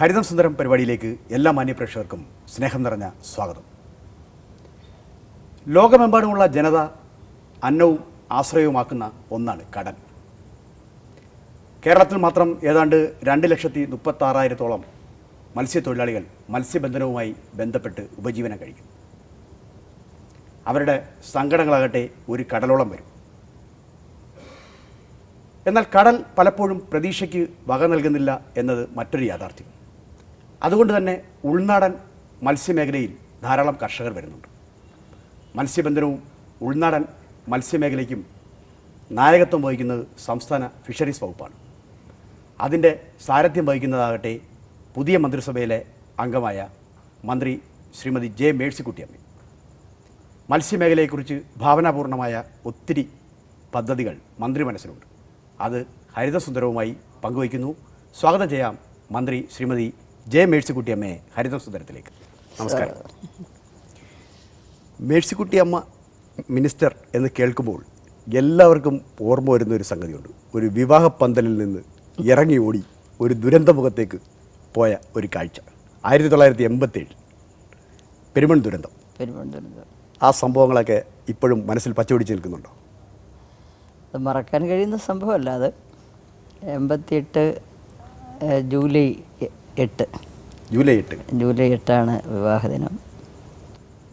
ഹരിതം സുന്ദരം പരിപാടിയിലേക്ക് എല്ലാ മാന്യപ്രേക്ഷകർക്കും സ്നേഹം നിറഞ്ഞ സ്വാഗതം. ലോകമെമ്പാടുമുള്ള ജനത അന്നവും ആശ്രയവുമാക്കുന്ന ഒന്നാണ് കടൽ. കേരളത്തിൽ മാത്രം ഏതാണ്ട് രണ്ട് ലക്ഷത്തി മുപ്പത്താറായിരത്തോളം മത്സ്യത്തൊഴിലാളികൾ മത്സ്യബന്ധനവുമായി ബന്ധപ്പെട്ട് ഉപജീവനം കഴിക്കും. അവരുടെ സങ്കടങ്ങളാകട്ടെ ഒരു കടലോളം വരും. എന്നാൽ കടൽ പലപ്പോഴും പ്രതീക്ഷയ്ക്ക് വക നൽകുന്നില്ല എന്നത് മറ്റൊരു യാഥാർത്ഥ്യം. അതുകൊണ്ട് തന്നെ ഉൾനാടൻ മത്സ്യമേഖലയിൽ ധാരാളം കർഷകർ വരുന്നുണ്ട്. മത്സ്യബന്ധനവും ഉൾനാടൻ മത്സ്യമേഖലയ്ക്കും നായകത്വം വഹിക്കുന്നത് സംസ്ഥാന ഫിഷറീസ് വകുപ്പാണ്. അതിന്റെ സാരഥ്യം വഹിക്കുന്നതാകട്ടെ പുതിയ മന്ത്രിസഭയിലെ അംഗമായ മന്ത്രി ശ്രീമതി ജെ മേഴ്സിക്കുട്ടിയമ്മ മത്സ്യമേഖലയെക്കുറിച്ച് ഭാവനാപൂർണമായ ഒത്തിരി പദ്ധതികൾ മന്ത്രി മനസ്സിലുണ്ട്. അത് ഹരിതസുന്ദരവുമായി പങ്കുവയ്ക്കുന്നു. സ്വാഗതം ചെയ്യാം മന്ത്രി ശ്രീമതി ജെ മേഴ്സിക്കുട്ടിയമ്മയെ ഹരിതസുന്ദരത്തിലേക്ക് നമസ്കാരം. മേഴ്സിക്കുട്ടിയമ്മ മിനിസ്റ്റർ എന്ന് കേൾക്കുമ്പോൾ എല്ലാവർക്കും ഓർമ്മ വരുന്ന ഒരു സംഗതിയുണ്ട്. ഒരു വിവാഹ പന്തലിൽ നിന്ന് ഇറങ്ങി ഓടി ഒരു ദുരന്തമുഖത്തേക്ക് പോയ ഒരു കാഴ്ച. ആയിരത്തി തൊള്ളായിരത്തി എൺപത്തേഴ് പെരുമൺ ദുരന്തം. പെരുമണ്ടുന്നത് ആ സംഭവങ്ങളൊക്കെ ഇപ്പോഴും മനസ്സിൽ പച്ചപിടിച്ച് നിൽക്കുന്നുണ്ടോ? അത് മറക്കാൻ കഴിയുന്ന സംഭവമല്ല. അത് എൺപത്തിയെട്ട് ജൂലൈ എട്ട്. ജൂലൈ എട്ട്. ജൂലൈ എട്ടാണ് വിവാഹദിനം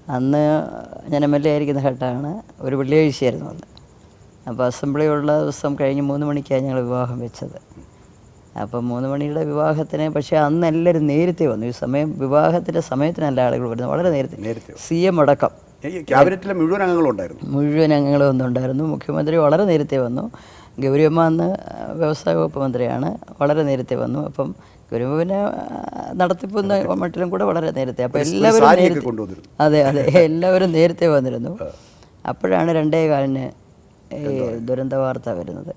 അന്ന് ഞാൻ എം എൽ എ ആയിരിക്കുന്ന ഘട്ടമാണ്. ഒരു വെള്ളിയാഴ്ചയായിരുന്നു അന്ന്. അപ്പോൾ അസംബ്ലി ഉള്ള ദിവസം കഴിഞ്ഞ് മൂന്ന് മണിക്കാണ് ഞങ്ങൾ വിവാഹം വെച്ചത്. അപ്പം മൂന്ന് മണിയുടെ വിവാഹത്തിന് പക്ഷേ അന്ന് എല്ലാവരും നേരത്തെ വന്നു. ഈ സമയം വിവാഹത്തിന്റെ സമയത്തിനല്ല ആളുകൾ വരുന്നത്. വളരെ നേരത്തെ. സി എം അടക്കം ക്യാബിനറ്റിലെ മുഴുവൻ അംഗങ്ങളും ഉണ്ടായിരുന്നു. മുഴുവൻ അംഗങ്ങളും വന്നുണ്ടായിരുന്നു മുഖ്യമന്ത്രി വളരെ നേരത്തെ വന്നു. ഗൗരിയമ്മ അന്ന് വ്യവസായ വകുപ്പ് മന്ത്രിയാണ്. വളരെ നേരത്തെ വന്നു. അപ്പം പിന്നെ നടത്തിപ്പുന്ന മട്ടിലും കൂടെ വളരെ നേരത്തെ. അപ്പോൾ എല്ലാവരും അതെ അതെ. എല്ലാവരും നേരത്തെ വന്നിരുന്നു. അപ്പോഴാണ് രണ്ടേ കാലിന് ഈ ദുരന്ത വാർത്ത വരുന്നത്.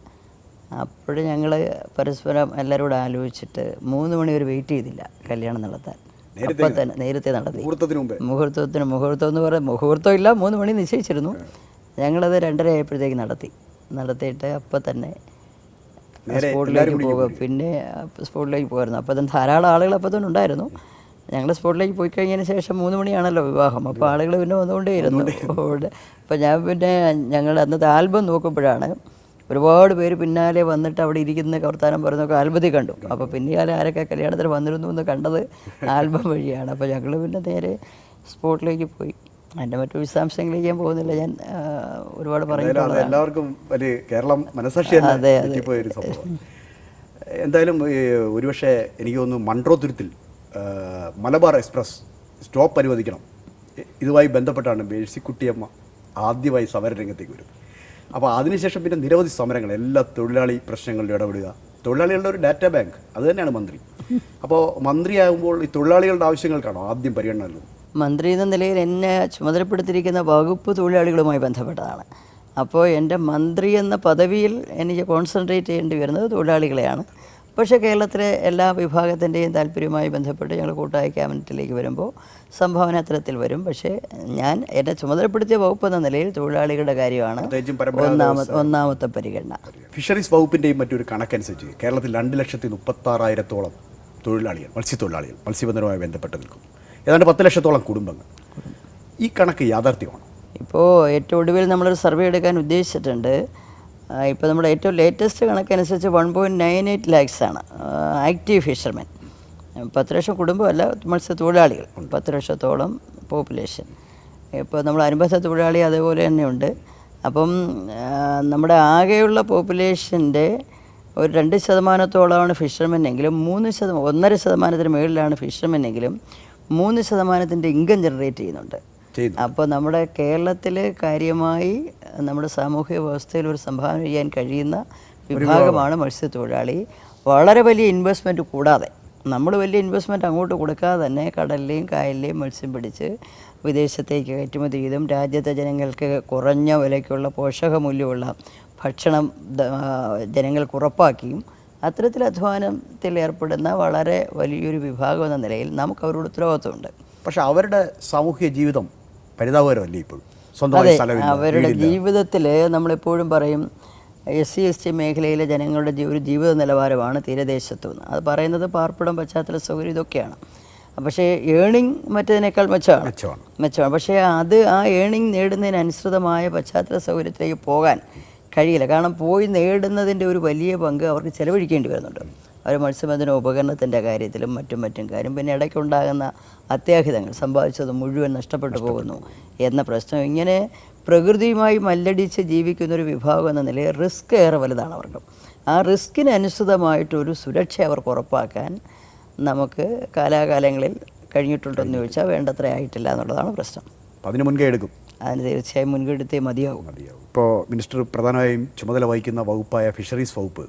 അപ്പോഴും ഞങ്ങൾ പരസ്പരം എല്ലാവരും കൂടെ ആലോചിച്ചിട്ട് മൂന്ന് മണി വരെ വെയിറ്റ് ചെയ്തില്ല കല്യാണം നടത്താൻ. അപ്പം തന്നെ നേരത്തെ നടത്തി. മുഹൂർത്തത്തിന് മുഹൂർത്തം എന്ന് പറയുന്നത് മുഹൂർത്തം ഇല്ല മൂന്ന് മണി നിശ്ചയിച്ചിരുന്നു. ഞങ്ങളത് രണ്ടര ആയപ്പോഴത്തേക്ക് നടത്തി. നടത്തിയിട്ട് അപ്പം തന്നെ സ്പോട്ടിലേക്ക് പോകുക പിന്നെ സ്പോട്ടിലേക്ക് പോകായിരുന്നു. അപ്പോൾ തന്നെ ധാരാളം ആളുകൾ അപ്പോൾ തന്നെ ഉണ്ടായിരുന്നു. ഞങ്ങൾ സ്പോട്ടിലേക്ക് പോയി കഴിഞ്ഞതിന് ശേഷം മൂന്ന് മണിയാണല്ലോ വിവാഹം. അപ്പോൾ ആളുകൾ പിന്നെ വന്നുകൊണ്ടേയിരുന്നു. അപ്പോൾ ഞാൻ പിന്നെ ഞങ്ങൾ അന്നത്തെ ആൽബം നോക്കുമ്പോഴാണ് ഒരുപാട് പേര് പിന്നാലെ വന്നിട്ട് അവിടെ ഇരിക്കുന്ന കവർത്താനം പറയുന്നൊക്കെ ആൽബത്തിൽ കണ്ടു. അപ്പോൾ പിന്നാലെ ആരൊക്കെ കല്യാണത്തിന് വന്നിരുന്നു എന്ന് കണ്ടത് ആൽബം വഴിയാണ്. അപ്പോൾ ഞങ്ങൾ പിന്നെ നേരെ സ്പോട്ടിലേക്ക് പോയി. അതിന്റെ മറ്റു വിശദാംശങ്ങളിലേക്ക് ഞാൻ പോകുന്നില്ല. ഞാൻ ഒരുപാട് പറയുന്നത് എല്ലാവർക്കും ഒരു കേരളം അതെ, അതെ. സംഭവം എന്തായാലും ഒരുപക്ഷെ എനിക്ക് തോന്നുന്നു മൺട്രോ തുരുത്തിൽ മലബാർ എക്സ്പ്രസ് സ്റ്റോപ്പ് അനുവദിക്കണം ഇതുമായി ബന്ധപ്പെട്ടാണ് മേഴ്സിക്കുട്ടിയമ്മ ആദ്യമായി സമരരംഗത്തേക്ക് വരുന്നത് അപ്പോൾ അതിനുശേഷം പിന്നെ നിരവധി സമരങ്ങൾ എല്ലാ തൊഴിലാളി പ്രശ്നങ്ങളിലും ഇടപെടുക. തൊഴിലാളികളുടെ ഒരു ഡാറ്റാ ബാങ്ക് അത് തന്നെയാണ് മന്ത്രി. അപ്പോൾ മന്ത്രിയാകുമ്പോൾ ഈ തൊഴിലാളികളുടെ ആവശ്യങ്ങൾക്കാണോ ആദ്യം പരിഗണന നൽകുന്നത്? മന്ത്രി എന്ന നിലയിൽ എന്നെ ചുമതലപ്പെടുത്തിയിരിക്കുന്ന വകുപ്പ് തൊഴിലാളികളുമായി ബന്ധപ്പെട്ടതാണ്. അപ്പോൾ എന്റെ മന്ത്രി എന്ന പദവിയിൽ എനിക്ക് കോൺസെൻട്രേറ്റ് ചെയ്യേണ്ടി വരുന്നത് തൊഴിലാളികളെയാണ്. പക്ഷേ കേരളത്തിലെ എല്ലാ വിഭാഗത്തിന്റെയും താല്പര്യവുമായി ബന്ധപ്പെട്ട് ഞങ്ങൾ കൂട്ടായ ക്യാബിനറ്റിലേക്ക് വരുമ്പോൾ സംഭാവന അത്തരത്തിൽ വരും. പക്ഷേ ഞാൻ എന്നെ ചുമതലപ്പെടുത്തിയ വകുപ്പ് എന്ന നിലയിൽ തൊഴിലാളികളുടെ കാര്യമാണ് ഒന്നാമത്തെ ഒന്നാമത്തെ പരിഗണന. ഫിഷറീസ് വകുപ്പിന്റെയും മറ്റൊരു കണക്കനുസരിച്ച് കേരളത്തിൽ രണ്ട് ലക്ഷത്തി മുപ്പത്താറായിരത്തോളം തൊഴിലാളികൾ മത്സ്യത്തൊഴിലാളികൾ മത്സ്യബന്ധനവുമായി ബന്ധപ്പെട്ട് നിൽക്കും ഏതാണ്ട് പത്ത് ലക്ഷത്തോളം കുടുംബങ്ങൾ. ഈ കണക്ക് യാഥാർത്ഥ്യമാണ്? ഇപ്പോൾ ഏറ്റവും ഒടുവിൽ നമ്മളൊരു സർവേ എടുക്കാൻ ഉദ്ദേശിച്ചിട്ടുണ്ട്. ഇപ്പോൾ നമ്മുടെ ഏറ്റവും ലേറ്റസ്റ്റ് കണക്കനുസരിച്ച് one point nine eight lakhs ആണ്. ആക്റ്റീവ് ഫിഷർമെൻ പത്ത് ലക്ഷം കുടുംബമല്ല മത്സ്യത്തൊഴിലാളികൾ. പത്ത് ലക്ഷത്തോളം പോപ്പുലേഷൻ ഇപ്പോൾ നമ്മൾ അനുബന്ധ തൊഴിലാളി അതേപോലെ തന്നെയുണ്ട് അപ്പം നമ്മുടെ ആകെയുള്ള പോപ്പുലേഷന്റെ ഒരു രണ്ട് ശതമാനത്തോളമാണ് ഫിഷർമെൻ എങ്കിലും മൂന്ന് ശതമാനം ഒന്നര ശതമാനത്തിന് മുകളിലാണ് ഫിഷർമെൻ എങ്കിലും മൂന്ന് ശതമാനത്തിന്റെ ഇൻകം ജനറേറ്റ് ചെയ്യുന്നുണ്ട്. അപ്പോൾ നമ്മുടെ കേരളത്തിൽ കാര്യമായി നമ്മുടെ സാമൂഹ്യ വ്യവസ്ഥയിൽ ഒരു സംഭാവന ചെയ്യാൻ കഴിയുന്ന വിഭാഗമാണ് മത്സ്യത്തൊഴിലാളി. വളരെ വലിയ ഇൻവെസ്റ്റ്മെന്റ് കൂടാതെ നമ്മൾ വലിയ ഇൻവെസ്റ്റ്മെന്റ് അങ്ങോട്ട് കൊടുക്കാതെ തന്നെ കടലിലെയും കായലിലെയും മത്സ്യം പിടിച്ച് വിദേശത്തേക്ക് കയറ്റുമതി ചെയ്തും രാജ്യത്തെ ജനങ്ങൾക്ക് കുറഞ്ഞ വിലയ്ക്കുള്ള പോഷകമൂല്യമുള്ള ഭക്ഷണം ജനങ്ങൾക്ക് ഉറപ്പാക്കിയും അത്തരത്തിൽ അധ്വാനത്തിൽ ഏർപ്പെടുന്ന വളരെ വലിയൊരു വിഭാഗം എന്ന നിലയിൽ നമുക്ക് അവരോട് ഉത്തരവാദിത്വമുണ്ട്. പക്ഷെ അവരുടെ സാമൂഹ്യ ജീവിതം പരിതാപകരമല്ലേ ഇപ്പോൾ അതെ അവരുടെ. ജീവിതത്തിൽ നമ്മളെപ്പോഴും പറയും എസ് സി എസ് ടി മേഖലയിലെ ജനങ്ങളുടെ ഒരു ജീവിത നിലവാരമാണ് തീരദേശത്തു നിന്ന്. അത് പറയുന്നത് പാർപ്പിടം പശ്ചാത്തല സൗകര്യം ഇതൊക്കെയാണ്. പക്ഷേ ഏണിംഗ് മറ്റതിനേക്കാൾ മെച്ചമാണ്. മെച്ചമാണ്. മെച്ചമാണ്. പക്ഷേ അത് ആ ഏണിംഗ് നേടുന്നതിനനുസൃതമായ പശ്ചാത്തല സൗകര്യത്തിലേക്ക് പോകാൻ കഴിയില്ല. കാരണം പോയി നേടുന്നതിന്റെ ഒരു വലിയ പങ്ക് അവർക്ക് ചെലവഴിക്കേണ്ടി വരുന്നുണ്ട്. അവർ മത്സ്യബന്ധന ഉപകരണത്തിന്റെ കാര്യത്തിലും മറ്റും മറ്റും കാര്യം. പിന്നെ ഇടയ്ക്കുണ്ടാകുന്ന അത്യാഹിതങ്ങൾ സമ്പാദിച്ചത് മുഴുവൻ നഷ്ടപ്പെട്ടു പോകുന്നു എന്ന പ്രശ്നം. ഇങ്ങനെ പ്രകൃതിയുമായി മല്ലടിച്ച് ജീവിക്കുന്ന ഒരു വിഭാഗം എന്ന നിലയിൽ റിസ്ക് ഏറെ വലുതാണ് അവർക്ക്. ആ റിസ്കിനനുസൃതമായിട്ടൊരു സുരക്ഷ അവർക്ക് ഉറപ്പാക്കാൻ നമുക്ക് കാലാകാലങ്ങളിൽ കഴിഞ്ഞിട്ടുണ്ടെന്ന് ചോദിച്ചാൽ വേണ്ടത്ര ആയിട്ടില്ല എന്നുള്ളതാണ് പ്രശ്നം. അതിന് മുൻകൈ എടുക്കും. അതിന് തീർച്ചയായും മുൻകൈ എടുത്തേ മതിയാവും. മതിയാവും. ഇപ്പോൾ മിനിസ്റ്റർ പ്രധാനമായും ചുമതല വഹിക്കുന്ന വകുപ്പായ ഫിഷറീസ് വകുപ്പ്.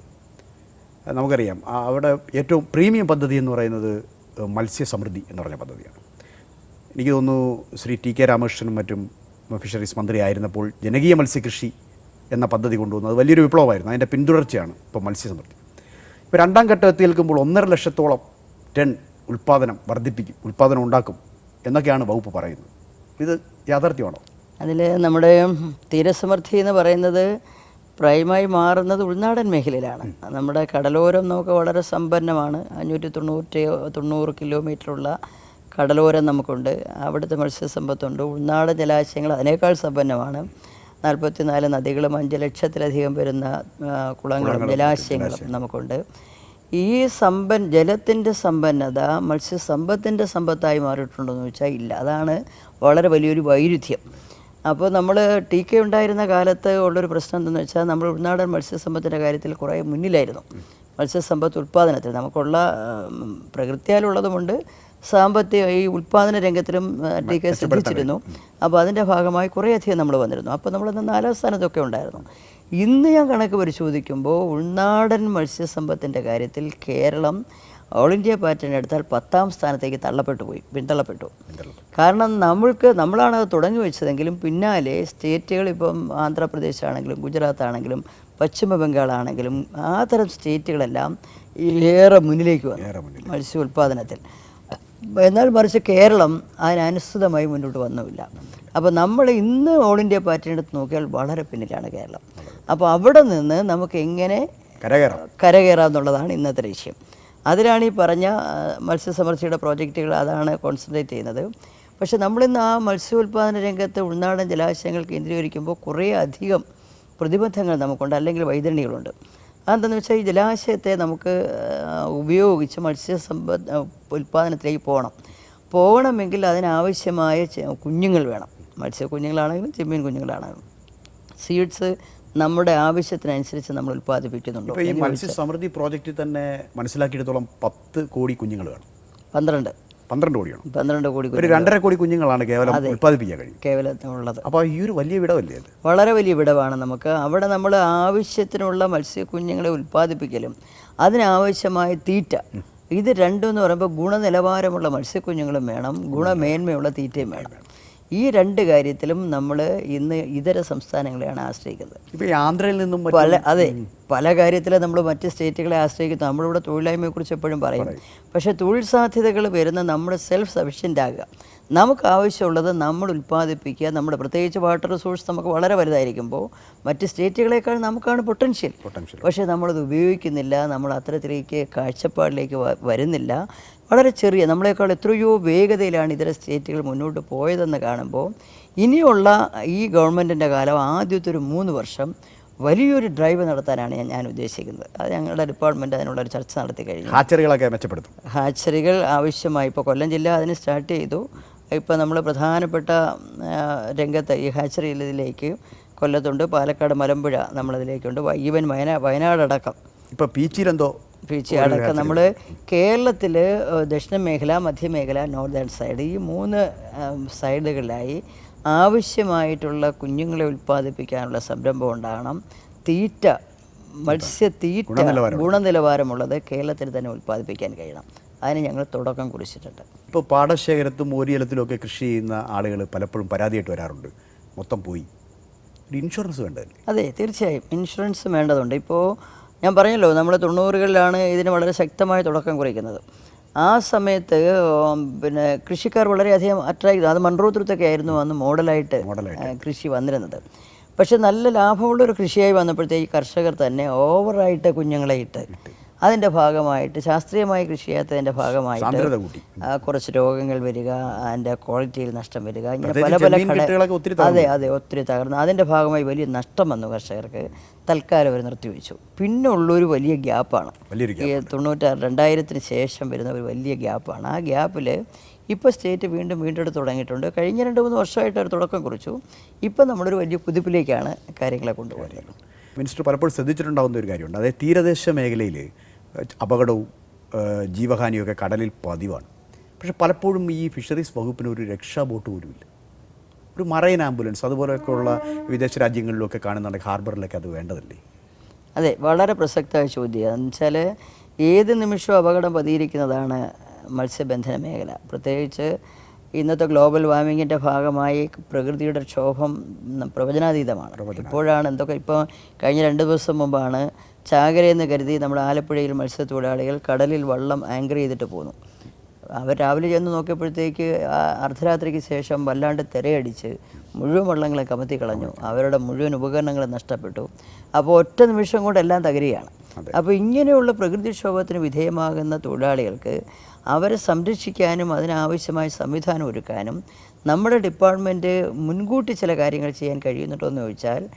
നമുക്കറിയാം അവിടെ ഏറ്റവും പ്രീമിയം പദ്ധതി എന്ന് പറയുന്നത് മത്സ്യ മത്സ്യസമൃദ്ധി എന്ന് പറഞ്ഞ പദ്ധതിയാണ്. എനിക്ക് തോന്നുന്നു ശ്രീ ടി കെ രാമകൃഷ്ണനും മറ്റും ഫിഷറീസ് മന്ത്രി ആയിരുന്നപ്പോൾ ജനകീയ മത്സ്യകൃഷി എന്ന പദ്ധതി കൊണ്ടുവന്നു. അത് വലിയൊരു വിപ്ലവമായിരുന്നു അതിന്റെ പിന്തുടർച്ചയാണ് ഇപ്പോൾ മത്സ്യസമൃദ്ധി. ഇപ്പോൾ രണ്ടാം ഘട്ടം എത്തി നിൽക്കുമ്പോൾ ഒന്നര ലക്ഷത്തോളം ടൺ ഉൽപ്പാദനം വർദ്ധിപ്പിക്കും ഉൽപ്പാദനം ഉണ്ടാക്കും എന്നൊക്കെയാണ് വകുപ്പ് പറയുന്നത്. ഇത് യാഥാർത്ഥ്യമാണോ? അതിൽ നമ്മുടെ തീരസമൃദ്ധി എന്ന് പറയുന്നത് പ്രൈമായി മാറുന്നത് ഉൾനാടൻ മേഖലയിലാണ്. നമ്മുടെ കടലോരം നമുക്ക് വളരെ സമ്പന്നമാണ്. അഞ്ഞൂറ്റി തൊണ്ണൂറ്റി തൊണ്ണൂറ് കിലോമീറ്ററുള്ള കടലോരം നമുക്കുണ്ട്. അവിടുത്തെ മത്സ്യസമ്പത്തുണ്ട്. ഉൾനാടൻ ജലാശയങ്ങൾ അതിനേക്കാൾ സമ്പന്നമാണ്. നാൽപ്പത്തിനാല് നദികളും അഞ്ച് ലക്ഷത്തിലധികം വരുന്ന കുളങ്ങളും ജലാശയങ്ങളും നമുക്കുണ്ട്. ഈ സമ്പൻ ജലത്തിന്റെ സമ്പന്നത മത്സ്യസമ്പത്തിന്റെ സമ്പത്തായി മാറിയിട്ടുണ്ടോയെന്ന് ചോദിച്ചാൽ ഇല്ല. അതാണ് വളരെ വലിയൊരു വൈരുദ്ധ്യം. അപ്പോൾ നമ്മൾ ടി കെ ഉണ്ടായിരുന്ന കാലത്ത് ഉള്ളൊരു പ്രശ്നം എന്തെന്ന് വെച്ചാൽ നമ്മൾ ഉൾനാടൻ മത്സ്യസമ്പത്തിന്റെ കാര്യത്തിൽ കുറേ മുന്നിലായിരുന്നു. മത്സ്യസമ്പത്ത് ഉൽപ്പാദനത്തിൽ നമുക്കുള്ള പ്രകൃത്യാലുള്ളതുമുണ്ട്. സാമ്പത്തിക ഈ ഉൽപ്പാദന രംഗത്തിലും ടി കെ ശ്രദ്ധിച്ചിരുന്നു. അപ്പോൾ അതിന്റെ ഭാഗമായി കുറേയധികം നമ്മൾ വന്നിരുന്നു. അപ്പോൾ നമ്മളന്ന് നാലാം സ്ഥാനത്തൊക്കെ ഉണ്ടായിരുന്നു. ഇന്ന് ഞാൻ കണക്ക് പരിശോധിക്കുമ്പോൾ ഉൾനാടൻ മത്സ്യസമ്പത്തിന്റെ കാര്യത്തിൽ കേരളം ഓൾ ഇന്ത്യ പാറ്റേൺ എടുത്താൽ പത്താം സ്ഥാനത്തേക്ക് തള്ളപ്പെട്ടു പോയി പിന്തള്ളപ്പെട്ടു. കാരണം നമ്മൾക്ക് നമ്മളാണ് അത് തുടങ്ങി വെച്ചതെങ്കിലും പിന്നാലെ സ്റ്റേറ്റുകൾ ഇപ്പം ആന്ധ്രാപ്രദേശ് ആണെങ്കിലും ഗുജറാത്ത് ആണെങ്കിലും പശ്ചിമ ബംഗാളാണെങ്കിലും ആ തരം സ്റ്റേറ്റുകളെല്ലാം ഏറെ മുന്നിലേക്ക് വന്നു മത്സ്യ ഉൽപ്പാദനത്തിൽ എന്നാൽ മറിച്ച് കേരളം അതിനനുസൃതമായി മുന്നോട്ട് വന്നുമില്ല. അപ്പോൾ നമ്മൾ ഇന്ന് ഓൾ ഇന്ത്യ പാറ്റേൺ എടുത്ത് നോക്കിയാൽ വളരെ പിന്നിലാണ് കേരളം. അപ്പോൾ അവിടെ നിന്ന് നമുക്ക് എങ്ങനെ കരകയറാം. കരകയറാം എന്നുള്ളതാണ് ഇന്നത്തെ ലക്ഷ്യം. അതിലാണ് ഈ പറഞ്ഞ മത്സ്യസമൃദ്ധിയുടെ പ്രോജക്റ്റുകൾ അതാണ് കോൺസെൻട്രേറ്റ് ചെയ്യുന്നത്. പക്ഷെ നമ്മളിന്ന് ആ മത്സ്യോൽപാദന രംഗത്ത് ഉൾനാടൻ ജലാശയങ്ങൾ കേന്ദ്രീകരിക്കുമ്പോൾ കുറേ അധികം പ്രതിബന്ധങ്ങൾ നമുക്കുണ്ട് അല്ലെങ്കിൽ വൈതരണികളുണ്ട്. അതെന്താണെന്ന് വെച്ചാൽ ഈ ജലാശയത്തെ നമുക്ക് ഉപയോഗിച്ച് മത്സ്യസമ്പദ് ഉൽപ്പാദനത്തിലേക്ക് പോകണം. പോകണമെങ്കിൽ അതിനാവശ്യമായ കുഞ്ഞുങ്ങൾ വേണം. മത്സ്യ കുഞ്ഞുങ്ങളാണെങ്കിലും ചെമ്മീൻ കുഞ്ഞുങ്ങളാണെങ്കിലും. സീഡ്സ് നമ്മുടെ ആവശ്യത്തിനനുസരിച്ച് നമ്മൾ ഉൽപ്പാദിപ്പിക്കുന്നുണ്ട് ഈ മത്സ്യ സമൃദ്ധി പ്രോജക്റ്റിൽ തന്നെ മനസ്സിലാക്കിയെടുത്തോളം പത്ത് കോടി കുഞ്ഞുങ്ങൾ വേണം. പന്ത്രണ്ട്. പന്ത്രണ്ട് കോടിയാണ് പന്ത്രണ്ട് കോടി ഒരു രണ്ടര കോടി കുഞ്ഞുങ്ങളാണ് കേവലം ഉൽപ്പാദിപ്പിക്കാൻ കഴിയും കേവലം ഉള്ളത് അപ്പോൾ ഈ ഒരു വലിയ വിടവല്ലേ അത്? വളരെ വലിയ വിടവാണ് നമുക്ക്. അവിടെ നമ്മൾ ആവശ്യത്തിനുള്ള മത്സ്യ കുഞ്ഞുങ്ങളെ ഉൽപ്പാദിപ്പിക്കലും അതിനാവശ്യമായ തീറ്റ ഇത് രണ്ടും എന്ന് പറയുമ്പോൾ ഗുണനിലവാരമുള്ള മത്സ്യക്കുഞ്ഞുങ്ങളും വേണം ഗുണമേന്മയുള്ള തീറ്റയും വേണം. ഈ രണ്ട് കാര്യത്തിലും നമ്മൾ ഇന്ന് ഇതര സംസ്ഥാനങ്ങളെയാണ് ആശ്രയിക്കുന്നത്. ഇപ്പോൾ ആന്ധ്രയിൽ നിന്നും പല അതെ പല കാര്യത്തിലും നമ്മൾ മറ്റ് സ്റ്റേറ്റുകളെ ആശ്രയിക്കുന്നു. നമ്മളിവിടെ തൊഴിലില്ലായ്മയെക്കുറിച്ച് എപ്പോഴും പറയും. പക്ഷേ തൊഴിൽ സാധ്യതകൾ വരുന്ന നമ്മൾ സെൽഫ് സഫിഷ്യന്റ് ആകുക. നമുക്ക് ആവശ്യമുള്ളത് നമ്മൾ ഉൽപ്പാദിപ്പിക്കുക. നമ്മുടെ പ്രത്യേകിച്ച് വാട്ടർ റിസോഴ്സ് നമുക്ക് വളരെ വലുതായിരിക്കുമ്പോൾ മറ്റ് സ്റ്റേറ്റുകളേക്കാൾ നമുക്കാണ് പൊട്ടൻഷ്യൽ പൊട്ടൻഷ്യൽ പക്ഷേ നമ്മളത് ഉപയോഗിക്കുന്നില്ല. നമ്മൾ അത്തരത്തിലേക്ക് കാഴ്ചപ്പാടിലേക്ക് വരുന്നില്ല. വളരെ ചെറിയ നമ്മളെക്കാൾ എത്രയോ വേഗതയിലാണ് ഇതര സ്റ്റേറ്റുകൾ മുന്നോട്ട് പോയതെന്ന് കാണുമ്പോൾ ഇനിയുള്ള ഈ ഗവൺമെന്റിന്റെ കാലം ആദ്യത്തെ ഒരു മൂന്ന് വർഷം വലിയൊരു ഡ്രൈവ് നടത്താനാണ് ഞാൻ ഞാൻ ഉദ്ദേശിക്കുന്നത്. അത് ഞങ്ങളുടെ ഡിപ്പാർട്ട്മെന്റ് അതിനുള്ള ഒരു ചർച്ച നടത്തി കഴിഞ്ഞു. ഹാച്ചറികളൊക്കെ മെച്ചപ്പെടുത്തും. ഹാച്ചറികൾ ആവശ്യമായി. ഇപ്പോൾ കൊല്ലം ജില്ല അതിന് സ്റ്റാർട്ട് ചെയ്തു. ഇപ്പോൾ നമ്മൾ പ്രധാനപ്പെട്ട രംഗത്ത് ഈ ഹാച്ചറിയിലേക്ക് കൊല്ലത്തുണ്ട്. പാലക്കാട് മലമ്പുഴ നമ്മളതിലേക്കുണ്ട്. ഈവൻ വയനാ വയനാടടക്കം. ഇപ്പോൾ പീച്ചിലെന്തോ പീച്ചി അടക്കം. നമ്മൾ കേരളത്തിൽ ദക്ഷിണ മേഖല മധ്യമേഖല നോർത്തേൺ സൈഡ് ഈ മൂന്ന് സൈഡുകളിലായി ആവശ്യമായിട്ടുള്ള കുഞ്ഞുങ്ങളെ ഉൽപ്പാദിപ്പിക്കാനുള്ള സംരംഭം ഉണ്ടാകണം. തീറ്റ മത്സ്യ തീറ്റ ഗുണനിലവാരമുള്ളത് കേരളത്തിൽ തന്നെ ഉൽപ്പാദിപ്പിക്കാൻ കഴിയണം. അതിന് ഞങ്ങൾ തുടക്കം കുറിച്ചിട്ടുണ്ട്. ഇപ്പോൾ പാടശേഖരത്തും ഓരിയലത്തിലും ഒക്കെ കൃഷി ചെയ്യുന്ന ആളുകൾ പലപ്പോഴും പരാതിയായിട്ട് വരാറുണ്ട്. മൊത്തം പോയി. ഒരു ഇൻഷുറൻസ് വേണ്ടതല്ലേ? അതെ തീർച്ചയായും. ഇൻഷുറൻസ് വേണ്ടതുണ്ട്. ഇപ്പോൾ ഞാൻ പറഞ്ഞല്ലോ നമ്മൾ തൊണ്ണൂറുകളിലാണ് ഇതിന് വളരെ ശക്തമായി തുടക്കം കുറിക്കുന്നത്. ആ സമയത്ത് പിന്നെ കൃഷിക്കാർ വളരെയധികം അട്രാക്ട് അത് മൺറോത്തുരുത്തൊക്കെ ആയിരുന്നു അന്ന് മോഡലായിട്ട് മോഡലായിട്ട്. കൃഷി വന്നിരുന്നത്. പക്ഷെ നല്ല ലാഭമുള്ള ഒരു കൃഷിയായി വന്നപ്പോഴത്തേക്ക് കർഷകർ തന്നെ ഓവറായിട്ട് കുഞ്ഞുങ്ങളെ ഇട്ട്. അതിന്റെ ഭാഗമായിട്ട് ശാസ്ത്രീയമായി കൃഷി ചെയ്യാത്തതിന്റെ ഭാഗമായിട്ട് കുറച്ച് രോഗങ്ങൾ വരിക അതിന്റെ ക്വാളിറ്റിയിൽ നഷ്ടം വരിക ഇങ്ങനെ പല പല അതെ അതെ ഒത്തിരി തകർന്നു. അതിന്റെ ഭാഗമായി വലിയ നഷ്ടം വന്നു കർഷകർക്ക്. തൽക്കാലം അവർ നിർത്തിവെച്ചു പിന്നെ ഉള്ളൊരു വലിയ ഗ്യാപ്പാണ്. ഈ തൊണ്ണൂറ്റാറ് രണ്ടായിരത്തിന് ശേഷം വരുന്ന ഒരു വലിയ ഗ്യാപ്പാണ്. ആ ഗ്യാപ്പിൽ ഇപ്പോൾ സ്റ്റേറ്റ് വീണ്ടും വീണ്ടെടുത്ത് തുടങ്ങിയിട്ടുണ്ട്. കഴിഞ്ഞ രണ്ട് മൂന്ന് വർഷമായിട്ട് ഒരു തുടക്കം കുറിച്ചു. ഇപ്പം നമ്മളൊരു വലിയ കുതിപ്പിലേക്കാണ് കാര്യങ്ങളെ കൊണ്ടുപോകുന്നത്. മിനിസ്റ്റർ പലപ്പോഴും ശ്രദ്ധിച്ചിട്ടുണ്ടാകുന്ന ഒരു കാര്യമുണ്ട്. അതായത് തീരദേശ മേഖലയിൽ അപകടവും ജീവഹാനിയൊക്കെ കടലിൽ പതിവാണ്. പക്ഷെ പലപ്പോഴും ഈ ഫിഷറീസ് വകുപ്പിന് ഒരു രക്ഷാ ബോട്ട് പോലുമില്ല ഒരു മറൈൻ ആംബുലൻസ് അതുപോലെയൊക്കെയുള്ള വിദേശ രാജ്യങ്ങളിലൊക്കെ കാണുന്നുണ്ടെങ്കിൽ ഹാർബറിലൊക്കെ അത് വേണ്ടതല്ലേ? അതെ വളരെ പ്രസക്തമായ ചോദ്യം. എന്നുവെച്ചാൽ ഏത് നിമിഷവും അപകടം പതിയിരിക്കുന്നതാണ് മത്സ്യബന്ധന മേഖല. പ്രത്യേകിച്ച് ഇന്നത്തെ ഗ്ലോബൽ വാർമിങ്ങിന്റെ ഭാഗമായി പ്രകൃതിയുടെ ക്ഷോഭം പ്രവചനാതീതമാണ്. ഇപ്പോഴാണ് എന്തൊക്കെ ഇപ്പോൾ കഴിഞ്ഞ രണ്ട് ദിവസം മുമ്പാണ് ചാകരയെന്ന് കരുതി നമ്മുടെ ആലപ്പുഴയിൽ മത്സ്യത്തൊഴിലാളികൾ കടലിൽ വള്ളം ആങ്കർ ചെയ്തിട്ട് പോന്നു. അവർ രാവിലെ ചെന്ന് നോക്കിയപ്പോഴത്തേക്ക് ആ അർദ്ധരാത്രിക്ക് ശേഷം വല്ലാണ്ട് തിരയടിച്ച് മുഴുവൻ വള്ളങ്ങളെ കമത്തി കളഞ്ഞു. അവരുടെ മുഴുവൻ ഉപകരണങ്ങളും നഷ്ടപ്പെട്ടു. അപ്പോൾ ഒറ്റ നിമിഷം കൊണ്ട് എല്ലാം തകരുകയാണ്. അപ്പോൾ ഇങ്ങനെയുള്ള പ്രകൃതിക്ഷോഭത്തിന് വിധേയമാകുന്ന തൊഴിലാളികൾക്ക് അവരെ സംരക്ഷിക്കാനും അതിനാവശ്യമായ സംവിധാനം ഒരുക്കാനും നമ്മുടെ ഡിപ്പാർട്ട്മെന്റ് മുൻകൂട്ടി ചില കാര്യങ്ങൾ ചെയ്യാൻ കഴിയുന്നുണ്ടോ എന്ന് ചോദിച്ചാൽ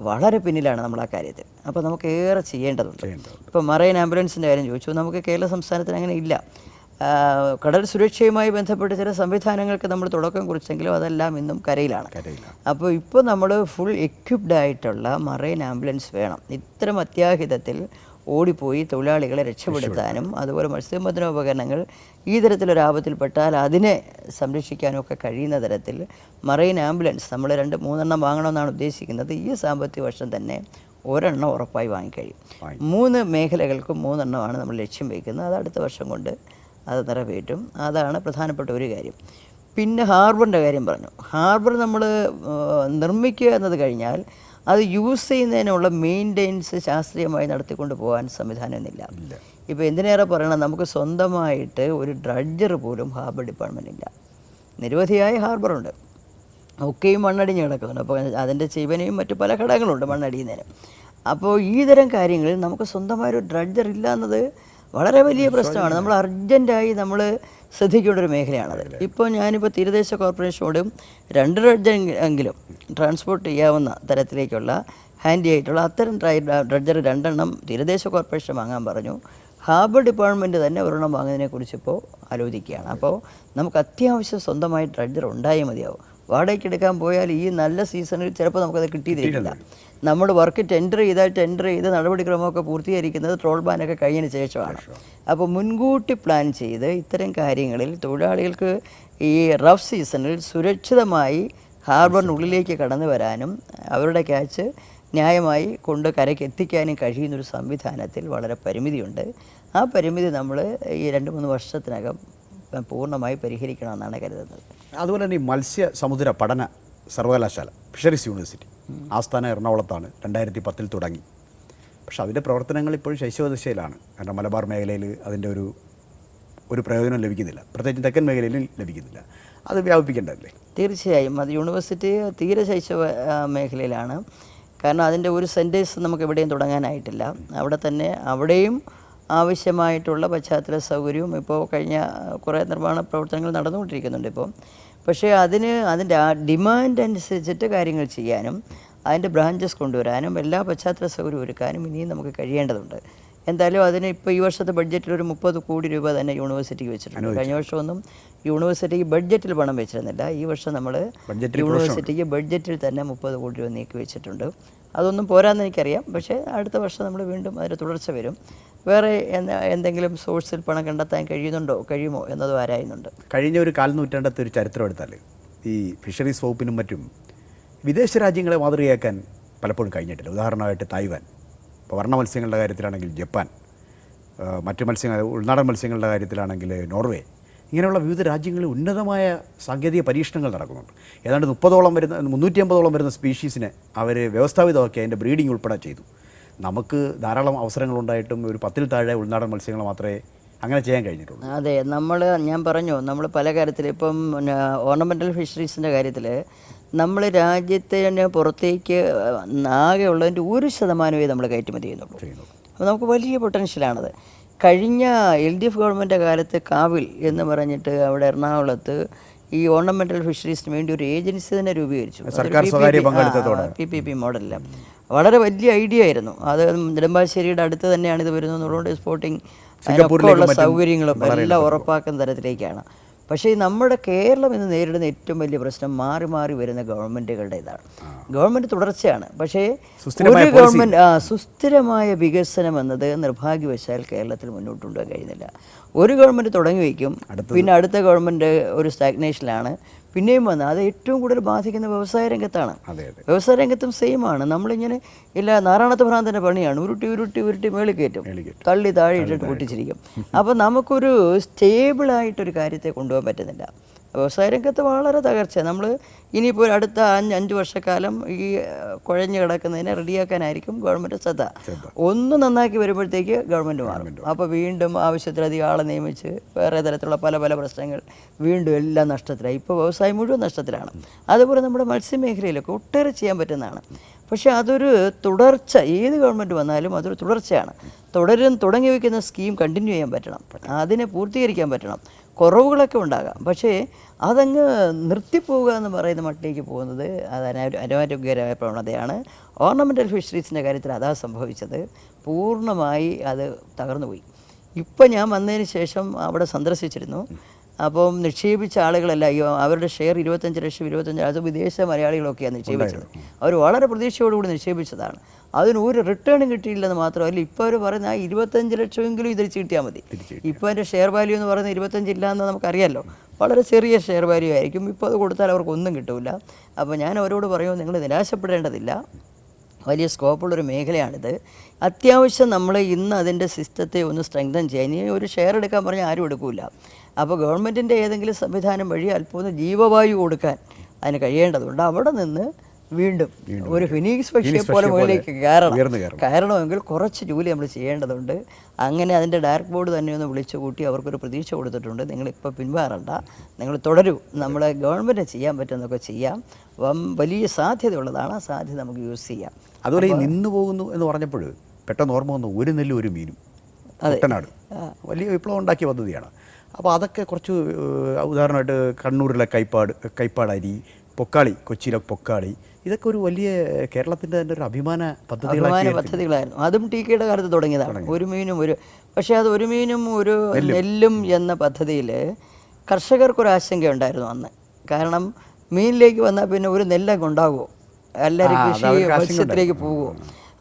വളരെ പിന്നിലാണ് നമ്മൾ ആ കാര്യത്തിൽ. അപ്പോൾ നമുക്ക് ഏറെ ചെയ്യേണ്ടതുണ്ട്. ഇപ്പോൾ മറൈൻ ആംബുലൻസിന്റെ കാര്യം ചോദിച്ചു. നമുക്ക് കേരള സംസ്ഥാനത്തിന് അങ്ങനെ ഇല്ല. കടൽ സുരക്ഷയുമായി ബന്ധപ്പെട്ട് ചില സംവിധാനങ്ങൾക്ക് നമ്മൾ തുടക്കം കുറിച്ചെങ്കിലും അതെല്ലാം ഇന്നും കരയിലാണ്. അപ്പോൾ ഇപ്പോൾ നമ്മൾ ഫുൾ എക്യുപ്ഡ് ആയിട്ടുള്ള മറൈൻ ആംബുലൻസ് വേണം. ഇത്തരം അത്യാഹിതത്തിൽ ഓടിപ്പോയി തൊഴിലാളികളെ രക്ഷപ്പെടുത്താനും അതുപോലെ മത്സ്യബന്ധന ഉപകരണങ്ങൾ ഈ തരത്തിലൊരു ആപത്തിൽപ്പെട്ടാൽ അതിനെ സംരക്ഷിക്കാനും ഒക്കെ കഴിയുന്ന തരത്തിൽ മറൈൻ ആംബുലൻസ് നമ്മൾ രണ്ട് മൂന്നെണ്ണം വാങ്ങണമെന്നാണ് ഉദ്ദേശിക്കുന്നത്. ഈ സാമ്പത്തിക വർഷം തന്നെ ഒരെണ്ണം ഉറപ്പായി വാങ്ങിക്കഴിയും. മൂന്ന് മേഖലകൾക്കും മൂന്നെണ്ണമാണ് നമ്മൾ ലക്ഷ്യം വയ്ക്കുന്നത്. അത് അടുത്ത വർഷം കൊണ്ട് അത് നിറവേറ്റും. അതാണ് പ്രധാനപ്പെട്ട ഒരു കാര്യം. പിന്നെ ഹാർബറിന്റെ കാര്യം പറഞ്ഞു. ഹാർബർ നമ്മൾ നിർമ്മിക്കുക എന്നത് കഴിഞ്ഞാൽ അത് യൂസ് ചെയ്യുന്നതിനുള്ള മെയിന്റെനൻസ് ശാസ്ത്രീയമായി നടത്തിക്കൊണ്ട് പോകാൻ സംവിധാനമൊന്നുമില്ല ഇപ്പോൾ എന്തിനേറെ പറയണം? നമുക്ക് സ്വന്തമായിട്ട് ഒരു ഡ്രഡ്ജർ പോലും ഹാർബർ ഡിപ്പാർട്ട്മെന്റ് ഇല്ല. നിരവധിയായ ഹാർബറുണ്ട് ഒക്കെയും മണ്ണടിഞ്ഞ് കിടക്കുന്നുണ്ട് അപ്പോൾ അതിന്റെ ജീവനെയും മറ്റു പല ഘടകങ്ങളുണ്ട് മണ്ണടിയുന്നതിന്. അപ്പോൾ ഈ തരം കാര്യങ്ങളിൽ നമുക്ക് സ്വന്തമായൊരു ഡ്രഡ്ജർ ഇല്ല എന്നത് വളരെ വലിയ പ്രശ്നമാണ്. നമ്മൾ അർജന്റായി നമ്മൾ ശ്രദ്ധിക്കേണ്ട ഒരു മേഖലയാണത് ഇപ്പോൾ ഞാനിപ്പോൾ തീരദേശ കോർപ്പറേഷനോടും രണ്ട് ഡ്രഡ്ജെങ്കിലും ട്രാൻസ്പോർട്ട് ചെയ്യാവുന്ന തരത്തിലേക്കുള്ള ഹാൻഡി ആയിട്ടുള്ള അത്തരം ഡ്രഡ്ജർ രണ്ടെണ്ണം തീരദേശ കോർപ്പറേഷൻ വാങ്ങാൻ പറഞ്ഞു. ഹാർബർ ഡിപ്പാർട്ട്മെന്റ് തന്നെ ഒരെണ്ണം വാങ്ങുന്നതിനെക്കുറിച്ച് ഇപ്പോൾ ആലോചിക്കുകയാണ്. അപ്പോൾ നമുക്ക് അത്യാവശ്യം സ്വന്തമായി ഡ്രഡ്ജർ ഉണ്ടായേ മതിയാവും. വാടകയ്ക്ക് എടുക്കാൻ പോയാൽ ഈ നല്ല സീസണിൽ ചിലപ്പോൾ നമുക്കത് കിട്ടിയിരിക്കില്ല. നമ്മൾ വർക്ക് ടെൻഡർ ചെയ്താൽ ടെൻഡർ ചെയ്ത് നടപടിക്രമമൊക്കെ പൂർത്തീകരിക്കുന്നത് ട്രോൾ ബാനൊക്കെ കഴിഞ്ഞതിന് ശേഷമാണ്. അപ്പോൾ മുൻകൂട്ടി പ്ലാൻ ചെയ്ത് ഇത്തരം കാര്യങ്ങളിൽ തൊഴിലാളികൾക്ക് ഈ റഫ് സീസണിൽ സുരക്ഷിതമായി ഹാർബറിനുള്ളിലേക്ക് കടന്നു വരാനും അവരുടെ ക്യാച്ച് ന്യായമായി കൊണ്ട് കരയ്ക്ക് എത്തിക്കാനും കഴിയുന്നൊരു സംവിധാനത്തിൽ വളരെ പരിമിതിയുണ്ട്. ആ പരിമിതി നമ്മൾ ഈ രണ്ട് മൂന്ന് വർഷത്തിനകം പൂർണമായി പരിഹരിക്കണമെന്നാണ് കരുതുന്നത്. അതുപോലെ തന്നെ ഈ മത്സ്യ സമുദ്ര പഠന സർവകലാശാല ഫിഷറീസ് യൂണിവേഴ്സിറ്റി ആസ്ഥാനം എറണാകുളത്താണ് രണ്ടായിരത്തി പത്തിൽ തുടങ്ങി. പക്ഷെ അതിന്റെ പ്രവർത്തനങ്ങൾ ഇപ്പോഴും ശൈശവദശയിലാണ്. കാരണം മലബാർ മേഖലയിൽ അതിന്റെ ഒരു ഒരു പ്രയോജനം ലഭിക്കുന്നില്ല. പ്രത്യേകിച്ച് തെക്കൻ മേഖലയിൽ ലഭിക്കുന്നില്ല. അത് വ്യാപിപ്പിക്കേണ്ടതല്ലേ? തീർച്ചയായും. അത് യൂണിവേഴ്സിറ്റി തീരെ ശൈശവ മേഖലയിലാണ്. കാരണം അതിന്റെ ഒരു സെന്റേഴ്സ് നമുക്ക് എവിടെയും തുടങ്ങാനായിട്ടില്ല. അവിടെ തന്നെ അവിടെയും ആവശ്യമായിട്ടുള്ള പശ്ചാത്തല സൗകര്യവും ഇപ്പോൾ കഴിഞ്ഞ കുറേ നിർമ്മാണ പ്രവർത്തനങ്ങൾ നടന്നുകൊണ്ടിരിക്കുന്നുണ്ട് ഇപ്പോൾ പക്ഷേ അതിന് അതിന്റെ ആ ഡിമാൻഡ് അനുസരിച്ചിട്ട് കാര്യങ്ങൾ ചെയ്യാനും അതിന്റെ ബ്രാഞ്ചസ് കൊണ്ടുവരാനും എല്ലാ പശ്ചാത്തല സൗകര്യം ഒരുക്കാനും ഇനിയും നമുക്ക് കഴിയേണ്ടതുണ്ട്. എന്തായാലും അതിന് ഇപ്പോൾ ഈ വർഷത്തെ ബഡ്ജറ്റിൽ ഒരു മുപ്പത് കോടി രൂപ തന്നെ യൂണിവേഴ്സിറ്റിക്ക് വെച്ചിട്ടുണ്ട്. കഴിഞ്ഞ വർഷമൊന്നും യൂണിവേഴ്സിറ്റിക്ക് ബഡ്ജറ്റിൽ പണം വെച്ചിരുന്നില്ല. ഈ വർഷം നമ്മൾ യൂണിവേഴ്സിറ്റിക്ക് ബഡ്ജറ്റിൽ തന്നെ മുപ്പത് കോടി രൂപ നീക്കി വെച്ചിട്ടുണ്ട്. അതൊന്നും പോരാന്ന് എനിക്കറിയാം. പക്ഷേ അടുത്ത വർഷം നമ്മൾ വീണ്ടും അതിന്റെ തുടർച്ച വരും. വേറെ എന്തെങ്കിലും സോഴ്സിൽ പണം കണ്ടെത്താൻ കഴിയുന്നുണ്ടോ കഴിയുമോ എന്നതും ആരായുന്നുണ്ട്? കഴിഞ്ഞ ഒരു കാൽനൂറ്റാണ്ടത്തെ ഒരു ചരിത്രം എടുത്താൽ ഈ ഫിഷറീസ് വകുപ്പിനും മറ്റും വിദേശ രാജ്യങ്ങളെ മാതൃകയാക്കാൻ പലപ്പോഴും കഴിഞ്ഞിട്ടില്ല. ഉദാഹരണമായിട്ട് തായ്വാൻ. ഇപ്പോൾ വർണ മത്സ്യങ്ങളുടെ കാര്യത്തിലാണെങ്കിൽ ജപ്പാൻ. മറ്റു മത്സ്യങ്ങൾ ഉൾനാടൻ മത്സ്യങ്ങളുടെ കാര്യത്തിലാണെങ്കിൽ നോർവേ. ഇങ്ങനെയുള്ള വിവിധ രാജ്യങ്ങളിൽ ഉന്നതമായ സാങ്കേതിക പരീക്ഷണങ്ങൾ നടക്കുന്നുണ്ട്. ഏതാണ്ട് മുപ്പതോളം വരുന്ന മുന്നൂറ്റി അമ്പതോളം വരുന്ന സ്പീഷീസിനെ അവർ വ്യവസ്ഥാപിതമാക്കി അതിന്റെ ബ്രീഡിംഗ് ഉൾപ്പെടെ ചെയ്തു. നമുക്ക് ധാരാളം അവസരങ്ങളുണ്ടായിട്ടും ഒരു പത്തിൽ താഴെ ഉൾനാടൻ മത്സ്യങ്ങൾ മാത്രമേ അങ്ങനെ ചെയ്യാൻ കഴിഞ്ഞിട്ടുള്ളൂ. അതെ നമ്മൾ ഞാൻ പറഞ്ഞു നമ്മൾ പല കാര്യത്തിൽ ഇപ്പം ഓർണമെന്റൽ ഫിഷറീസിന്റെ കാര്യത്തിൽ നമ്മൾ രാജ്യത്തിന് പുറത്തേക്ക് ആകെ ഉള്ളതിന്റെ ഒരു ശതമാനമേ നമ്മൾ കയറ്റുമതി ചെയ്യുന്നുള്ളൂ. ചെയ്യുന്നുള്ളൂ. അപ്പോൾ നമുക്ക് വലിയ പൊട്ടൻഷ്യലാണത് കഴിഞ്ഞ എൽ ഡി എഫ് ഗവൺമെന്റ് കാലത്ത് കാവിൽ എന്ന് പറഞ്ഞിട്ട് അവിടെ എറണാകുളത്ത് ഈ ഓർണമെന്റൽ ഫിഷറീസിന് വേണ്ടി ഒരു ഏജൻസി തന്നെ രൂപീകരിച്ചു. സർക്കാർ സ്വകാര്യ പങ്കാളിത്തത്തോടെ. പി പി പി മോഡലിൽ വളരെ വലിയ ഐഡിയ ആയിരുന്നു. അത് നെടുമ്പാശ്ശേരിയുടെ അടുത്ത് തന്നെയാണ് ഇത് വരുന്നത്. എന്നുള്ളതുകൊണ്ട് സ്പോർട്ടിങ് അതിനൊക്കെ ഉള്ള സൗകര്യങ്ങളും എല്ലാം ഉറപ്പാക്കുന്ന തരത്തിലേക്കാണ്. പക്ഷേ നമ്മുടെ കേരളം ഇന്ന് നേരിടുന്ന ഏറ്റവും വലിയ പ്രശ്നം മാറി മാറി വരുന്ന ഗവൺമെന്റുകളുടെ ഇതാണ് ഗവൺമെന്റ് തുടർച്ചയാണ്. പക്ഷേ ഒരു ഗവൺമെന്റ് സുസ്ഥിരമായ വികസനം എന്നത് നിർഭാഗ്യവശാൽ കേരളത്തിൽ മുന്നോട്ട് കൊണ്ടുപോകാൻ കഴിയുന്നില്ല ഒരു ഗവൺമെന്റ് തുടങ്ങി വയ്ക്കും പിന്നെ അടുത്ത ഗവൺമെന്റ് ഒരു സ്റ്റാഗ്നേഷനിലാണ് പിന്നെയും വന്ന് അത് ഏറ്റവും കൂടുതൽ ബാധിക്കുന്ന വ്യവസായ രംഗത്താണ്. വ്യവസായ രംഗത്തും സെയിം ആണ്. നമ്മളിങ്ങനെ ഇല്ല നാരായണത്ത് ഭ്രാന്തന്റെ പണിയാണ്. ഉരുട്ടി ഉരുട്ടി ഉരുട്ടി മേളിൽ കയറ്റും. തള്ളി താഴെ ഇട്ടിട്ട് പൊട്ടിച്ചിരിക്കും. അപ്പോൾ നമുക്കൊരു സ്റ്റേബിളായിട്ടൊരു കാര്യത്തെ കൊണ്ടുപോകാൻ പറ്റുന്നില്ല. വ്യവസായ രംഗത്ത് വളരെ തകർച്ച നമ്മൾ ഇനിയിപ്പോൾ അടുത്ത അഞ്ച് അഞ്ച് വർഷക്കാലം ഈ കുഴഞ്ഞു കിടക്കുന്നതിനെ റെഡിയാക്കാനായിരിക്കും ഗവൺമെന്റ് ശ്രദ്ധ. ഒന്ന് നന്നാക്കി വരുമ്പോഴത്തേക്ക് ഗവൺമെന്റ് മാറും. അപ്പോൾ വീണ്ടും ആവശ്യത്തിലധികം ആളെ നിയമിച്ച് വേറെ തരത്തിലുള്ള പല പല പ്രശ്നങ്ങൾ വീണ്ടും എല്ലാം നഷ്ടത്തിലായി. ഇപ്പോൾ വ്യവസായം മുഴുവൻ നഷ്ടത്തിലാണ്. അതുപോലെ നമ്മുടെ മത്സ്യമേഖലയിലൊക്കെ ഒട്ടേറെ ചെയ്യാൻ പറ്റുന്നതാണ്. പക്ഷേ അതൊരു തുടർച്ച ഏത് ഗവൺമെന്റ് വന്നാലും അതൊരു തുടർച്ചയാണ്. തുടരും തുടങ്ങി വയ്ക്കുന്ന സ്കീം കണ്ടിന്യൂ ചെയ്യാൻ പറ്റണം. അതിനെ പൂർത്തീകരിക്കാൻ പറ്റണം. കുറവുകളൊക്കെ ഉണ്ടാകാം. പക്ഷേ അതങ്ങ് നിർത്തിപ്പോവുക എന്ന് പറയുന്ന മട്ടിലേക്ക് പോകുന്നത് അത് അനാ- അനാരോഗ്യകരമായ പ്രവണതയാണ്. ഓർണമെന്റൽ ഫിഷറീസിന്റെ കാര്യത്തിൽ അതാ സംഭവിച്ചത്. പൂർണമായി അത് തകർന്നു പോയി ഇപ്പം ഞാൻ വന്നതിന് ശേഷം അവിടെ സന്ദർശിച്ചിരുന്നു. അപ്പം നിക്ഷേപിച്ച ആളുകളല്ല അയ്യോ അവരുടെ ഷെയർ ഇരുപത്തഞ്ച് ലക്ഷം ഇരുപത്തഞ്ച് അത് വിദേശ മലയാളികളൊക്കെയാണ് നിക്ഷേപിച്ചത്. അവർ വളരെ പ്രതീക്ഷയോടുകൂടി നിക്ഷേപിച്ചതാണ്. അതിന് ഒരു റിട്ടേണും കിട്ടിയില്ലെന്ന് മാത്രമല്ല ഇപ്പോൾ അവർ പറയുന്ന ആ ഇരുപത്തഞ്ച് ലക്ഷമെങ്കിലും ഇത് കിട്ടിയാൽ മതി. ഇപ്പോൾ അതിന്റെ ഷെയർ വാല്യൂ എന്ന് പറയുന്നത് ഇരുപത്തഞ്ച് ഇല്ല എന്ന് നമുക്കറിയാമല്ലോ വളരെ ചെറിയ ഷെയർ വാല്യൂ ആയിരിക്കും. ഇപ്പോൾ അത് കൊടുത്താൽ അവർക്ക് ഒന്നും കിട്ടില്ല അപ്പോൾ ഞാൻ അവരോട് പറയുമോ നിങ്ങൾ നിരാശപ്പെടേണ്ടതില്ല. വലിയ സ്കോപ്പുള്ളൊരു മേഖലയാണിത്. അത്യാവശ്യം നമ്മൾ ഇന്ന് അതിന്റെ സിസ്റ്റത്തെ ഒന്ന് സ്ട്രെങ്തൻ ചെയ്യാൻ ഇനി ഒരു ഷെയർ എടുക്കാൻ പറഞ്ഞാൽ ആരും എടുക്കില്ല അപ്പോൾ ഗവൺമെന്റിന്റെ ഏതെങ്കിലും സംവിധാനം വഴി അല്പം ഒന്ന് ജീവവായു കൊടുക്കാൻ അതിന് കഴിയേണ്ടതുണ്ട്. അവിടെ നിന്ന് വീണ്ടും ഒരു ഫിനിക്സ് പക്ഷിയെ പോലെ മുകളിലേക്ക് കയറണം. കയറണമെങ്കിൽ കുറച്ച് ജോലി നമ്മൾ ചെയ്യേണ്ടതുണ്ട്. അങ്ങനെ അതിന്റെ ഡയറക്ട് ബോർഡ് തന്നെ ഒന്ന് വിളിച്ചു കൂട്ടി അവർക്കൊരു പ്രതീക്ഷ കൊടുത്തിട്ടുണ്ട്. നിങ്ങളിപ്പോൾ പിന്മാറണ്ട നിങ്ങൾ തുടരൂ. നമ്മളെ ഗവൺമെന്റ് ചെയ്യാൻ പറ്റുന്നതൊക്കെ ചെയ്യാം. വലിയ സാധ്യതയുള്ളതാണ്. ആ സാധ്യത നമുക്ക് യൂസ് ചെയ്യാം. അതുപോലെ ഈ നിന്ന് പോകുന്നു എന്ന് പറഞ്ഞപ്പോൾ പെട്ടെന്ന് ഓർമ്മ വന്നു ഒരു നെല്ല് ഒരു മീനും. കുട്ടനാട്. വലിയ വിപ്ലവം ഉണ്ടാക്കിയ പദ്ധതിയാണ് അപ്പോൾ അതൊക്കെ കുറച്ച് ഉദാഹരണമായിട്ട് കണ്ണൂരിലെ കൈപ്പാട് കൈപ്പാട് അരി പൊക്കാളി കൊച്ചിയിലെ പൊക്കാളി ഇതൊക്കെ ഒരു വലിയ കേരളത്തിന്റെ തന്നെ ഒരു അഭിമാന അഭിമാന പദ്ധതികളായിരുന്നു. അതും ടി കെയുടെ കാലത്ത് തുടങ്ങിയതാണ്. ഒരു മീനും ഒരു പക്ഷേ അത് ഒരു മീനും ഒരു നെല്ലും. എന്ന പദ്ധതിയിൽ കർഷകർക്കൊരു ആശങ്കയുണ്ടായിരുന്നു അന്ന്. കാരണം മീനിലേക്ക് വന്നാൽ പിന്നെ ഒരു നെല്ലൊക്കെ ഉണ്ടാകുമോ എല്ലാവരും കൃഷി മത്സ്യത്തിലേക്ക് പോകുമോ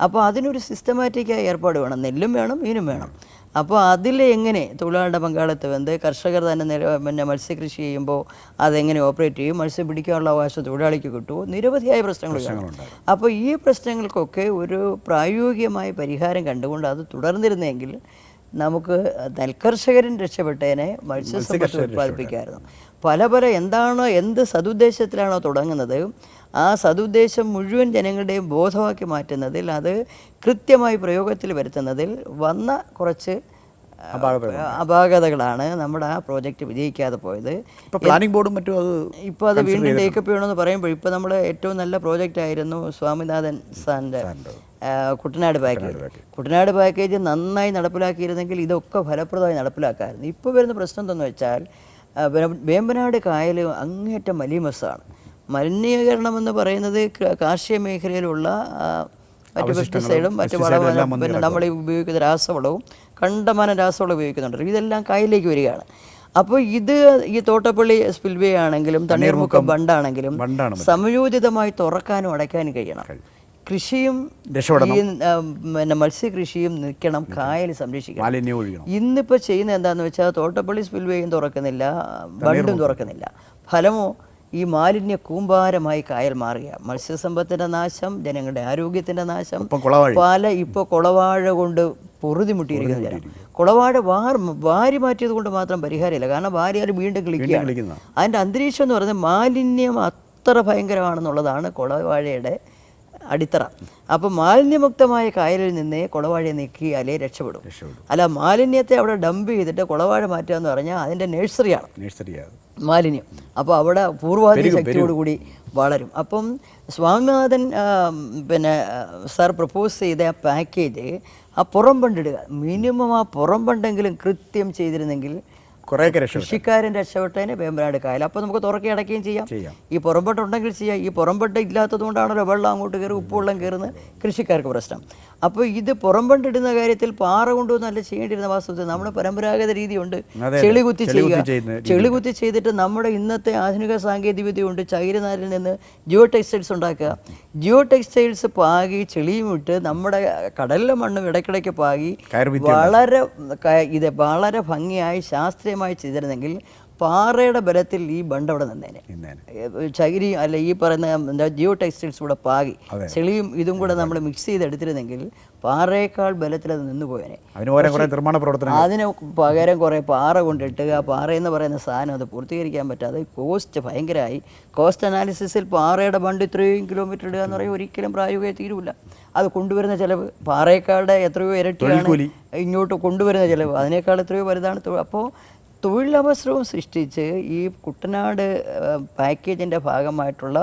അപ്പോൾ അതിനൊരു സിസ്റ്റമാറ്റിക്കായ ഏർപ്പാട് വേണം. നെല്ലും വേണം മീനും വേണം. അപ്പോൾ അതിൽ എങ്ങനെ തൊഴിലാളിയുടെ പങ്കാളിത്തം? എന്ത്? കർഷകർ തന്നെ നില പിന്നെ മത്സ്യകൃഷി ചെയ്യുമ്പോൾ അതെങ്ങനെ ഓപ്പറേറ്റ് ചെയ്യും? മത്സ്യം പിടിക്കാനുള്ള അവകാശം തൊഴിലാളിക്ക് കിട്ടുമോ? നിരവധിയായ പ്രശ്നങ്ങൾ അപ്പോൾ ഈ പ്രശ്നങ്ങൾക്കൊക്കെ ഒരു പ്രായോഗികമായ പരിഹാരം കണ്ടുകൊണ്ട് അത് തുടർന്നിരുന്നെങ്കിൽ നമുക്ക് നെൽകർഷകരും രക്ഷപ്പെട്ടതിനെ മത്സ്യസമ്പത്ത് ഉത്പാദിപ്പിക്കാമായിരുന്നു പല പല എന്താണോ എന്ത് സതുദ്ദേശത്തിലാണോ തുടങ്ങുന്നത് ആ സതുദ്ദേശം മുഴുവൻ ജനങ്ങളുടെയും ബോധമാക്കി മാറ്റുന്നതിൽ അത് കൃത്യമായി പ്രയോഗത്തിൽ വരുത്തുന്നതിൽ വന്ന കുറച്ച് അപാകതകളാണ് നമ്മുടെ ആ പ്രോജക്റ്റ് വിജയിക്കാതെ പോയത്. പ്ലാനിംഗ് ബോർഡും മറ്റും അത് ഇപ്പോൾ അത് വീണ്ടും ടേക്കപ്പ് ചെയ്യണമെന്ന് പറയുമ്പോൾ ഇപ്പോൾ നമ്മൾ ഏറ്റവും നല്ല പ്രോജക്റ്റ് ആയിരുന്നു സ്വാമിനാഥൻ സാറിന്റെ കുട്ടനാട് പാക്കേജ് കുട്ടനാട് പാക്കേജ് നന്നായി നടപ്പിലാക്കിയിരുന്നെങ്കിൽ ഇതൊക്കെ ഫലപ്രദമായി നടപ്പിലാക്കാമായിരുന്നു ഇപ്പോൾ വരുന്ന പ്രശ്നം എന്തെന്ന് വെച്ചാൽ വേമ്പനാട് കായൽ അങ്ങേറ്റം മലീമസാണ് മലിനീകരണം എന്ന് പറയുന്നത് കാർഷിക മേഖലയിലുള്ള മറ്റു പെസ്റ്റിസൈഡും മറ്റ് വളവും പിന്നെ നമ്മൾ ഉപയോഗിക്കുന്ന രാസവളവും കണ്ടമാനം രാസവളം ഉപയോഗിക്കുന്നുണ്ട്. ഇതെല്ലാം കായലിലേക്ക് വരികയാണ്. അപ്പോൾ ഇത് ഈ തോട്ടപ്പള്ളി സ്പിൽവേ ആണെങ്കിലും തണ്ണീർമുക്കം ബണ്ടാണെങ്കിലും ബണ്ടാണ് സംയോജിതമായി തുറക്കാനും അടയ്ക്കാനും കഴിയണം. കൃഷിയും ഈ പിന്നെ മത്സ്യകൃഷിയും നിൽക്കണം കായൽ സംരക്ഷിക്കണം. ഇന്നിപ്പോൾ ചെയ്യുന്ന എന്താണെന്ന് വെച്ചാൽ തോട്ടപ്പള്ളി സ്പിൽവേയും തുറക്കുന്നില്ല ബണ്ടും തുറക്കുന്നില്ല. ഫലമോ ഈ മാലിന്യ കൂമ്പാരമായി കായൽ മാറുക മത്സ്യസമ്പത്തിന്റെ നാശം ജനങ്ങളുടെ ആരോഗ്യത്തിന്റെ നാശം പല ഇപ്പോൾ കുളവാഴ കൊണ്ട് പൊറുതിമുട്ടിയിരിക്കുന്ന ജനം കുളവാഴ വാർ വാരി മാറ്റിയത് കൊണ്ട് മാത്രം പരിഹാരമില്ല. കാരണം വാരിയാൽ വീണ്ടും കളിക്കുകയാണ്. കളിക്കുന്ന. അതിന്റെ അന്തരീക്ഷം എന്ന് പറയുന്നത് മാലിന്യം അത്ര ഭയങ്കരമാണെന്നുള്ളതാണ് കുളവാഴയുടെ അടിത്തറ. അപ്പോൾ മാലിന്യമുക്തമായ കായലിൽ നിന്ന് കുളവാഴയെ നീക്കിയാലേ രക്ഷപ്പെടും. അല്ല മാലിന്യത്തെ അവിടെ ഡംപ് ചെയ്തിട്ട് കുളവാഴ മാറ്റുക എന്ന് പറഞ്ഞാൽ അതിന്റെ നഴ്സറിയാണ് നഴ്സറിയാണ് മാലിന്യം. അപ്പോൾ അവിടെ പൂർവാധി ശക്തിയോടുകൂടി വളരും. അപ്പം സ്വാമിനാഥൻ പിന്നെ സാർ പ്രപ്പോസ് ചെയ്ത ആ പാക്കേജ് ആ പുറം പണ്ടിടുക മിനിമം ആ പുറം പണ്ടെങ്കിലും കൃത്യം ചെയ്തിരുന്നെങ്കിൽ കുറേയൊക്കെ രക്ഷപ്പെട്ടു. കൃഷിക്കാരൻ രക്ഷപ്പെട്ടതിന് വേമ്പനാട് കായൽ. അപ്പോൾ നമുക്ക് തുറക്കി അടയ്ക്കുകയും ചെയ്യാം. ചെയ്യാം. ഈ പുറമ്പെട്ട് ഉണ്ടെങ്കിൽ ചെയ്യാം. ഈ പുറമ്പെട്ട് ഇല്ലാത്തത് കൊണ്ടാണല്ലോ വെള്ളം അങ്ങോട്ട് കയറി ഉപ്പുവെള്ളം കയറുന്ന കൃഷിക്കാർക്ക് പ്രശ്നം. അപ്പോൾ ഇത് പുറമ്പെട്ടിടുന്ന കാര്യത്തിൽ പാറ കൊണ്ടുവന്നല്ല ചെയ്യേണ്ടിരുന്ന വാസ്തവത്തിൽ നമ്മുടെ പരമ്പരാഗത രീതിയുണ്ട്. ചെളി കുത്തി ചെയ്യുക. ചെളി കുത്തി ചെയ്തിട്ട് നമ്മുടെ ഇന്നത്തെ ആധുനിക സാങ്കേതിക വിദ്യ കൊണ്ട് ചൈരനാരിൽ നിന്ന് ജിയോ ടെക്സ്റ്റൈൽസ് ഉണ്ടാക്കുക. ജിയോ ടെക്സ്റ്റൈൽസ് പാകി ചെളിയും ഇട്ട് നമ്മുടെ കടലിലെ മണ്ണും ഇടയ്ക്കിടയ്ക്ക് പാകി വളരെ ഇത് വളരെ ഭംഗിയായി ശാസ്ത്രീയമായി ചെയ്തിരുന്നെങ്കിൽ പാറയുടെ ബലത്തിൽ ഈ ബണ്ട് അവിടെ നിന്നേനെ. ചകിരി അല്ല ഈ പറയുന്ന എന്താ ജിയോ ടെക്സ്റ്റൈൽസ് കൂടെ പാകി. ചെളിയും ഇതും കൂടെ നമ്മൾ മിക്സ് ചെയ്തെടുത്തിരുന്നെങ്കിൽ പാറയേക്കാൾ ബലത്തിൽ അത് നിന്ന് പോയനെ. അതിന് പകരം കുറേ നിർമ്മാണ പ്രവർത്തനം അതിന് പകരം കുറേ പാറ കൊണ്ടിട്ട് ആ പാറ എന്ന് പറയുന്ന സാധനം അത് പൂർത്തീകരിക്കാൻ പറ്റാതെ കോസ്റ്റ് ഭയങ്കരമായി. കോസ്റ്റ് അനാലിസിസിൽ പാറയുടെ ബണ്ട് ഇത്രയും കിലോമീറ്റർ ഇടുക എന്ന് പറയുമ്പോൾ ഒരിക്കലും പ്രായോഗിക തീരുമില്ല അത് കൊണ്ടുവരുന്ന ചിലവ് പാറയേക്കാളുടെ എത്രയോ ഇരട്ടിയാണ് ഇങ്ങോട്ട് കൊണ്ടുവരുന്ന ചിലവ്. അതിനേക്കാൾ എത്രയോ വലുതാണ്. അപ്പോൾ തൊഴിലവസരവും സൃഷ്ടിച്ച് ഈ കുട്ടനാട് പാക്കേജിന്റെ ഭാഗമായിട്ടുള്ള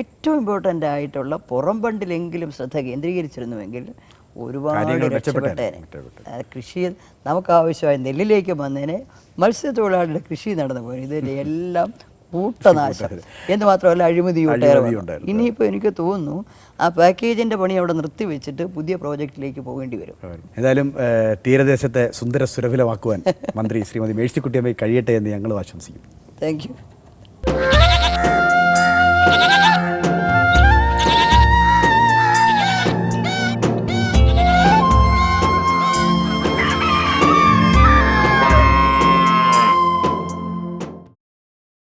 ഏറ്റവും ഇമ്പോർട്ടന്റ് ആയിട്ടുള്ള പുറം ബണ്ടിലെങ്കിലും ശ്രദ്ധ കേന്ദ്രീകരിച്ചിരുന്നുവെങ്കിൽ ഒരുപാട് രക്ഷപ്പെട്ടേനെ. കൃഷിയിൽ കൃഷി നമുക്ക് ആവശ്യമായ നെല്ലിലേക്ക് വന്നതിന് മത്സ്യത്തൊഴിലാളിയുടെ കൃഷി നടന്നു പോയി. ഇതിന്റെ എല്ലാം കൂട്ടനാശം. എന്ന് മാത്രമല്ല അഴിമതി. ഇനിയിപ്പോൾ എനിക്ക് തോന്നുന്നു ആ പാക്കേജിന്റെ പണി അവിടെ നിർത്തിവെച്ചിട്ട് പുതിയ പ്രോജക്റ്റിലേക്ക് പോകേണ്ടി വരും. ഏതായാലും തീരദേശത്തെ സുന്ദര സുരഭിലമാക്കുവാൻ മന്ത്രി ശ്രീമതി മേഴ്സിക്കുട്ടിയമ്മ കഴിയട്ടെ എന്ന് ഞങ്ങൾ ആശംസിക്കുന്നു. Thank you